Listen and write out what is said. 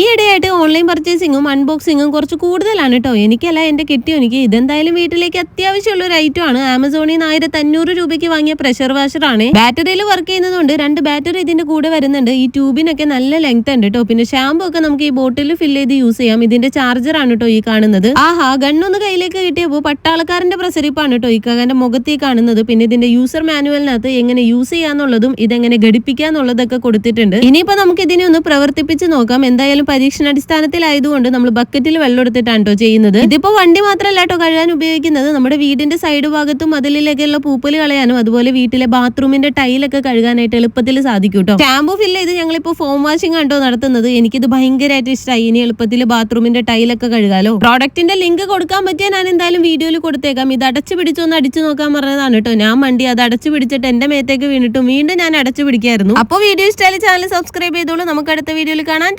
ഈ ഓൺലൈൻ പർച്ചേസിങ്ങും അൺബോക്സിങ്ങും കുറച്ച് കൂടുതലാണ് കേട്ടോ എനിക്കല്ല എന്റെ കിട്ടിയോ എനിക്ക് ഇതെന്തായാലും വീട്ടിലേക്ക് അത്യാവശ്യമുള്ള ഒരു ഐറ്റം ആണ്. ആമസോണിൽ നിന്ന് ആയിരത്തി അഞ്ഞൂറ് രൂപയ്ക്ക് വാങ്ങിയ പ്രഷർ വാഷർ ആണ്. ബാറ്ററിയിൽ വർക്ക് ചെയ്യുന്നതുകൊണ്ട് രണ്ട് ബാറ്ററി ഇതിന്റെ കൂടെ വരുന്നുണ്ട്. ഈ ട്യൂബിനൊക്കെ നല്ല ലെങ്ത് ഉണ്ട് കേട്ടോ പിന്നെ ഷാമ്പു ഒക്കെ നമുക്ക് ഈ ബോട്ടിൽ ഫില്ല് ചെയ്ത് യൂസ് ചെയ്യാം. ഇതിന്റെ ചാർജർ ആണ് കേട്ടോ ഈ കാണുന്നത്. ആഹാ ഗണ്ണൊന്ന് കയ്യിലേക്ക് കിട്ടിയപ്പോൾ പട്ടാളക്കാരന്റെ പ്രസരിപ്പാണ് കേട്ടോ ഈ കകന്റെ മുഖത്ത് കാണുന്നത്. പിന്നെ ഇതിന്റെ യൂസർ മാനുവലിനകത്ത് എങ്ങനെ യൂസ് ചെയ്യാന്നുള്ളതും ഇതെങ്ങനെ ഘടിപ്പിക്കാന്നുള്ളതൊക്കെ കൊടുത്തിട്ടുണ്ട്. ഇനിയിപ്പോ നമുക്ക് ഇതിനെ ഒന്ന് പ്രവർത്തിപ്പിച്ച് നോക്കാം. എന്തായാലും പരീക്ഷണാടിസ്ഥാനത്തിലായതുകൊണ്ട് നമ്മൾ ബക്കറ്റിൽ വെള്ളം എടുത്തിട്ടാണ് കേട്ടോ ചെയ്യുന്നത്. ഇതിപ്പോ വണ്ടി മാത്രമല്ല കേട്ടോ കഴുകാൻ ഉപയോഗിക്കുന്നത്. നമ്മുടെ വീടിന്റെ സൈഡ് ഭാഗത്തും മതിലിലേക്കുള്ള പൂപ്പൽ കളയാനും അതുപോലെ വീട്ടിലെ ബാത്റൂമിന്റെ ടൈലൊക്കെ കഴുകാനായിട്ട് എളുപ്പത്തിൽ സാധിക്കും കേട്ടോ ഷാമ്പു ഫില്ല് ചെയ്ത് ഞങ്ങളിപ്പോ ഫോം വാഷിംഗ് ആണോ നടത്തുന്നത്. എനിക്കിത് ഭയങ്കരമായിട്ട് ഇഷ്ടമായി ഇനി എളുപ്പത്തിൽ ബാത്റൂമിന്റെ ടൈലൊക്കെ കഴുകാലോ. പ്രോഡക്റ്റിന്റെ ലിങ്ക് കൊടുക്കാൻ പറ്റിയ ഞാൻ എന്തായാലും വീഡിയോയിൽ കൊടുത്തേക്കാം. ഇത് അടച്ചു പിടിച്ചൊന്ന് അടിച്ചു നോക്കാൻ പറഞ്ഞതാണ് കേട്ടോ ഞാൻ വണ്ടി അത് അടച്ചു പിടിച്ചിട്ട് എന്റെ മേത്തേക്ക് വീണിട്ടും വീണ്ടും ഞാൻ അടച്ചു പിടിക്കായിരുന്നു. അപ്പോൾ വീഡിയോ ഇഷ്ടമായി ചാനൽ സബ്സ്ക്രൈബ് ചെയ്തോളൂ. നമുക്ക് അടുത്ത വീഡിയോയിൽ കാണാൻ